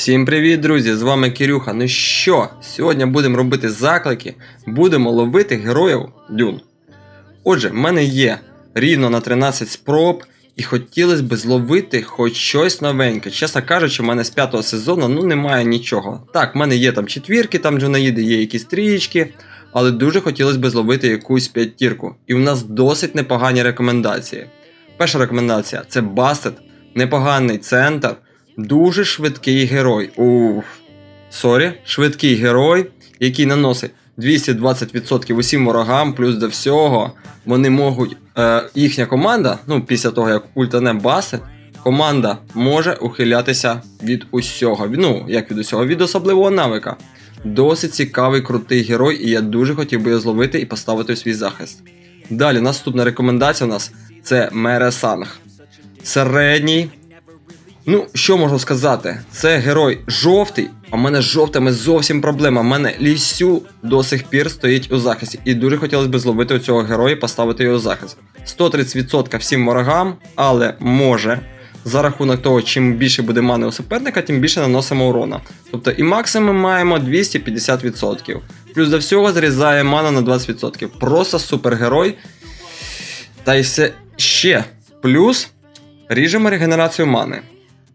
Всім привіт, друзі! З вами Кирюха. Ну що, сьогодні будемо робити заклики, будемо ловити героїв Дюн. Отже, в мене є рівно на 13 спроб, і хотілося б зловити хоч щось новеньке. Чесно кажучи, в мене з п'ятого сезону ну немає нічого. Так, в мене є там четвірки, там Джунаїди, є якісь трієчки, але дуже хотілося б зловити якусь п'ятірку. І в нас досить непогані рекомендації. Перша рекомендація це Бастет, непоганий центр. Дуже швидкий герой. Уф. Сорі, швидкий герой, який наносить 220% усім ворогам, плюс до всього вони можуть. Е, їхня команда, ну після того як ультане басет, команда може ухилятися від усього. Ну, як від усього, від особливого навика. Досить цікавий, крутий герой, і я дуже хотів би його зловити і поставити у свій захист. Далі, наступна рекомендація у нас це Мересанг. Середній, Ну, що можу сказати? Це герой жовтий, а в мене з жовтими зовсім проблема. У мене лісю до сих пір стоїть у захисті. І дуже хотілося б зловити цього героя і поставити його у захист. 130% всім ворогам, але може. За рахунок того, чим більше буде мани у суперника, тим більше наносимо урона. Тобто і максимум маємо 250%. Плюс до всього зрізає мана на 20%. Просто супергерой. Та й все ще. Плюс ріжемо регенерацію мани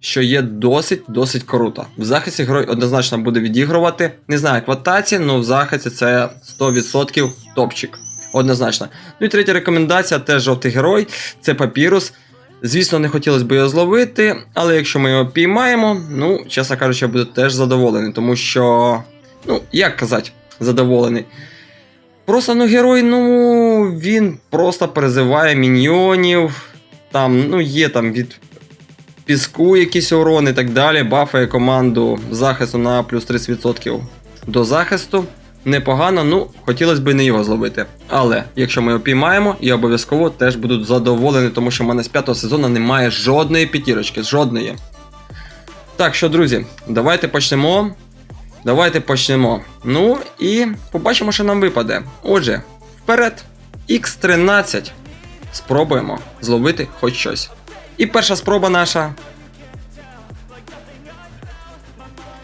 що є досить-досить круто. В захисті герой однозначно буде відігрувати. Не знаю, як в атаці, але в захисті це 100% топчик. Однозначно. Ну і третя рекомендація теж жовтий герой це папірус. Звісно, не хотілося б його зловити, але якщо ми його піймаємо, ну, чесно кажучи, я буду теж задоволений, тому що, ну, як казати, задоволений. Просто ну, герой, ну, він просто призиває міньйонів. Там, ну, є там від піску якісь урон і так далі. Бафає команду захисту на плюс 30% до захисту. Непогано, ну, хотілося б не його зловити. Але якщо ми його піймаємо, я обов'язково теж буду задоволений, тому що в мене з п'ятого сезону немає жодної п'ятірочки, жодної. Так що, друзі, давайте почнемо. Давайте почнемо. Ну і побачимо, що нам випаде. Отже, вперед, X13. Спробуємо зловити хоч щось. І перша спроба наша.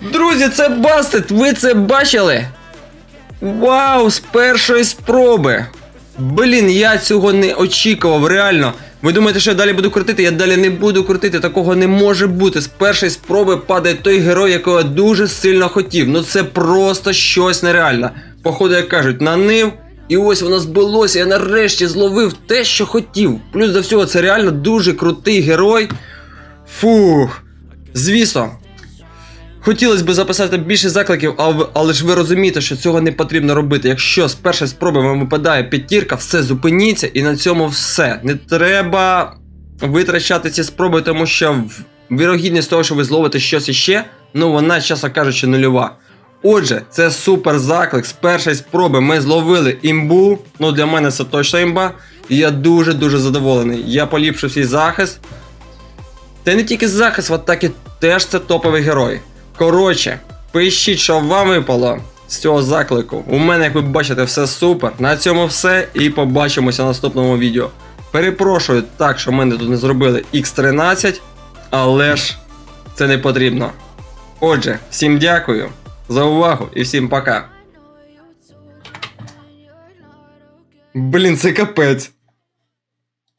Друзі, це бастет! Ви це бачили? Вау, з першої спроби! Блін, я цього не очікував, реально. Ви думаєте, що я далі буду крутити? Я далі не буду крутити, такого не може бути. З першої спроби падає той герой, якого я дуже сильно хотів. Ну це просто щось нереальне. Походу, як кажуть, нанив. І ось воно збулося, я нарешті зловив те, що хотів. Плюс до всього, це реально дуже крутий герой. Фух. Звісно. Хотілося б записати більше закликів, але ж ви розумієте, що цього не потрібно робити. Якщо з першої спроби вам випадає п'ятірка, все зупиніться і на цьому все. Не треба витрачати ці спроби, тому що вірогідність того, що ви зловите щось іще, ну вона, чесно кажучи, нульова. Отже, це супер заклик. З першої спроби ми зловили імбу. Ну для мене це точно імба. І я дуже-дуже задоволений. Я поліпшив свій захист. Та не тільки захист, в атакі теж це топовий герой. Коротше, пишіть, що вам випало з цього заклику. У мене, як ви бачите, все супер. На цьому все і побачимося в наступному відео. Перепрошую так, що мене тут не зробили X13, але ж це не потрібно. Отже, всім дякую за увагу і всім пока. Блін, це капець.